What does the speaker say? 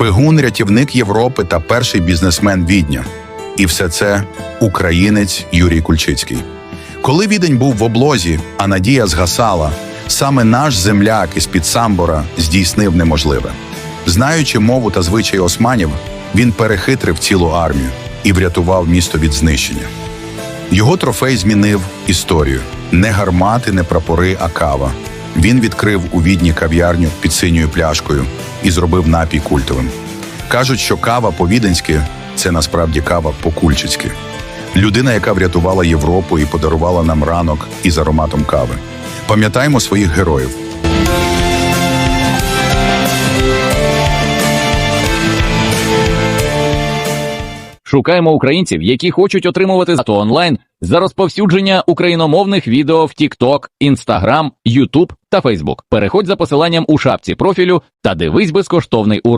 шпигун, рятівник Європи та перший бізнесмен Відня. І все це українець Юрій Кульчицький. Коли відень був в облозі, а надія згасала, саме наш земляк із під Самбора здійснив неможливе. Знаючи мову та звичаї османів, він перехитрив цілу армію і врятував місто від знищення. Його трофей змінив історію: не гармати, не прапори, а кава. Він відкрив у відні кав'ярню під синьою пляшкою і зробив напій культовим. Кажуть, що кава по-віденськи це насправді кава по-кульчицьки. Людина, яка врятувала Європу і подарувала нам ранок із ароматом кави. Пам'ятаємо своїх героїв. Шукаємо українців, які хочуть отримувати зато онлайн за розповсюдження україномовних відео в TikTok, Instagram, YouTube та Facebook. Переходь за посиланням у шапці профілю та дивись безкоштовний урок.